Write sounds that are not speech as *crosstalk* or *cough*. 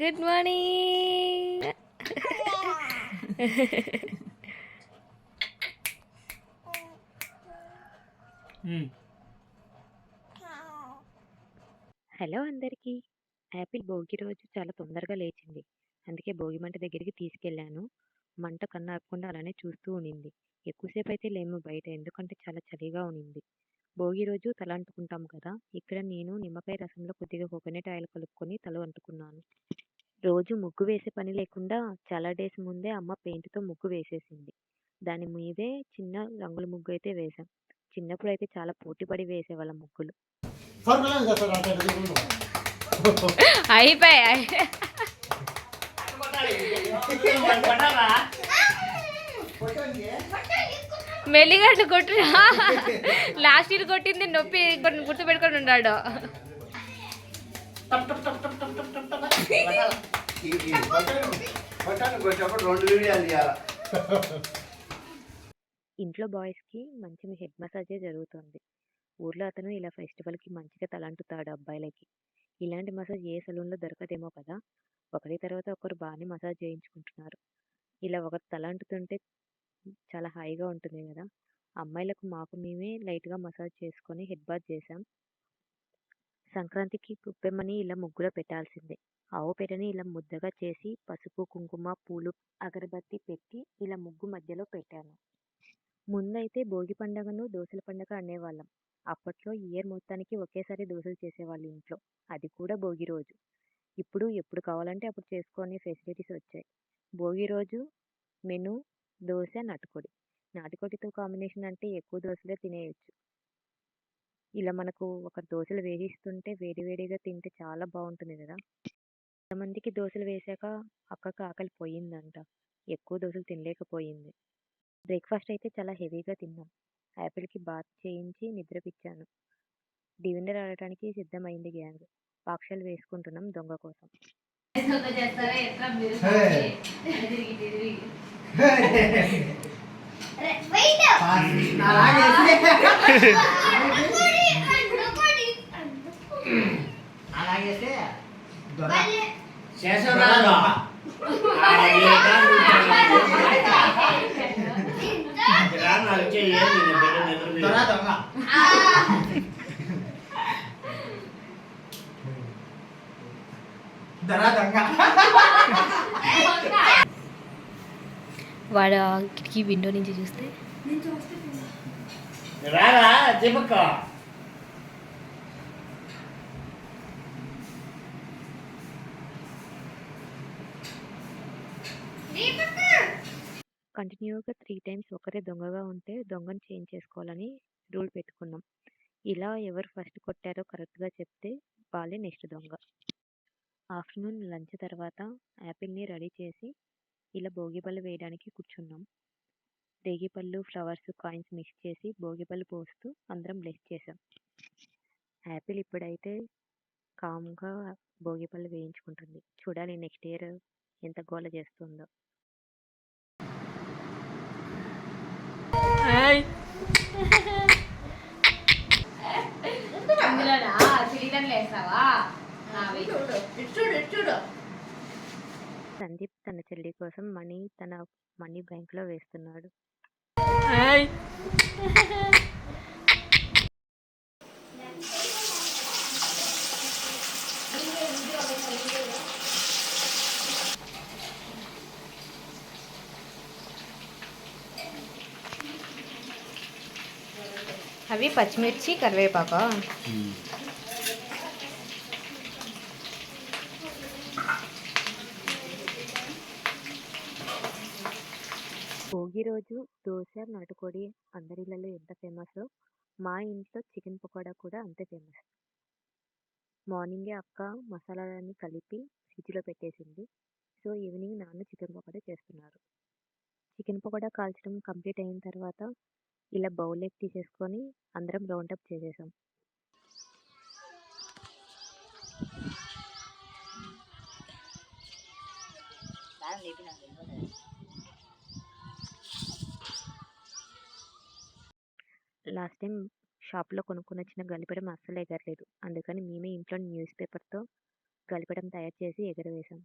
Good morning hello అందరికీ. Apple Bhogi రోజు చాలా తొందరగా లేచింది. అందుకే భోగి మంట దగ్గరికి తీసుకెళ్ళాను. మంట కన్నా ఆపకుండా అలానే చూస్తూ ఉండింది ఎక్కువసేపు అయితే లేము బయట ఎందుకంటే చాలా చలిగా ఉండింది భోగి రోజు తల అంటుకుంటాం కదా ఇక్కడ నేను నిమ్మకాయ రసంలో కొద్దిగా కోకోనట్ ఆయిల్ కలుపుకొని తల అంటుకున్నాను. రోజు ముగ్గు వేసే పని లేకుండా చాలా డేస్ ముందే అమ్మ పెయింట్తో ముగ్గు వేసేసింది దాని మీదే చిన్న రంగుల ముగ్గు అయితే వేసాం చిన్నప్పుడు అయితే చాలా పోటీపడి వేసేవాళ్ళం ముగ్గులు సర్వలేం చేస్తాడు. అయిపోయాయి కొట్టురా లాస్ట్ ఇయర్ కొట్టింది నొప్పి కొన్ని గుర్తు పెట్టుకొని ఉన్నాడు ఈ బటన్ బటన్ రెండు వీడియోలు తీయాలి ఇంట్లో బాయ్స్కి మంచి హెడ్ మసాజే జరుగుతుంది. ఊర్లో అతను ఇలా ఫెస్టివల్కి మంచిగా తలంటుతాడు అబ్బాయిలకి. ఇలాంటి మసాజ్ ఏ సలూన్లో దొరకదేమో కదా! ఒకరి తర్వాత ఒకరు బాగానే మసాజ్ చేయించుకుంటున్నారు. ఇలా ఒకరు తలంటుతుంటే చాలా హాయిగా ఉంటుంది కదా! అమ్మాయిలకు మాకు మేమే లైట్గా మసాజ్ చేసుకొని హెడ్ బాత్ చేసాం సంక్రాంతికి కుప్పెమ్మని ఇలా ముగ్గులో పెట్టాల్సిందే. ఆవు పేడని ఇలా ముద్దగా చేసి పసుపు కుంకుమ పూలు అగరబత్తి పెట్టి ఇలా ముగ్గు మధ్యలో పెట్టాను. ముందైతే భోగి పండగను దోశల పండగ అనేవాళ్ళం. అప్పట్లో ఇయర్ మొత్తానికి ఒకేసారి దోశలు చేసేవాళ్ళు ఇంట్లో. అది కూడా భోగి రోజు. ఇప్పుడు ఎప్పుడు కావాలంటే అప్పుడు చేసుకునే ఫెసిలిటీస్ వచ్చాయి. భోగి రోజు మెను దోశ నాటుకోడి. నాటుకోడితో కాంబినేషన్ అంటే ఎక్కువ దోశలే తినేయచ్చు. ఇలా మనకు ఒక దోశలు వేసిస్తుంటే వేడివేడిగా తింటే చాలా బాగుంటుంది కదా? కొంతమందికి దోశలు వేశాక అక్కకు ఆకలి పోయిందంట. ఎక్కువ దోశలు తినలేకపోయింది. బ్రేక్ఫాస్ట్ అయితే చాలా హెవీగా తిన్నాం. యాపిల్కి బాత్ చేయించి నిద్రపిచ్చాను. డివిండర్ ఆడటానికి సిద్ధమైంది గ్యాంగ్. పాక్షాలు వేసుకుంటున్నాం దొంగ కోసం. అలాగైతే *laughs* *laughs* శేషవరాజు వాడు కిటికీ విండో నుంచి చూస్తే? రారా దీపక్క కంటిన్యూగా త్రీ టైమ్స్ ఒకరే దొంగగా ఉంటే దొంగను చేంజ్ చేసుకోవాలని రూల్ పెట్టుకున్నాం. ఇలా ఎవరు ఫస్ట్ కొట్టారో కరెక్ట్గా చెప్తే వాళ్ళే నెక్స్ట్ దొంగ. ఆఫ్టర్నూన్ లంచ్ తర్వాత యాపిల్ని రెడీ చేసి ఇలా భోగిపళ్ళు వేయడానికి కూర్చున్నాం. రేగిపళ్ళు ఫ్లవర్స్ కాయిన్స్ మిక్స్ చేసి భోగిపళ్ళు పోస్తూ అందరం బ్లెస్ చేసాం యాపిల్ ఇప్పుడైతే కామ్గా భోగిపళ్ళు వేయించుకుంటుంది. చూడాలి నెక్స్ట్ ఇయర్ ఎంత గోల చేస్తుందో. వేస్తావా సందీప్ తన చెల్లి కోసం మనీ తన మనీ బ్యాంక్లో వేస్తున్నాడు. అవి పచ్చిమిర్చి కరివేపాక. భోగి రోజు దోశ నాటుకోడి అందరిళ్ళలో ఎంత ఫేమస్ మా ఇంట్లో చికెన్ పకోడా కూడా అంతే ఫేమస్. మార్నింగే అక్క మసాలాలన్నీ కలిపి ఫ్రిడ్జ్లో పెట్టేసింది. సో ఈవినింగ్ నాన్న చికెన్ పకోడా చేస్తున్నారు. చికెన్ పకోడా కాల్చడం కంప్లీట్ అయిన తర్వాత ఇలా బౌల్లోకి తీసేసుకొని అందరం రౌండ్ అప్ చేసేసాం. లాస్ట్ టైం షాప్లో కొనుక్కొని వచ్చిన గలిపెడం అస్సలు ఎగరలేదు. అందుకని మేమే ఇంట్లో న్యూస్ పేపర్తో గలిపటం తయారు చేసి ఎగరవేశాం.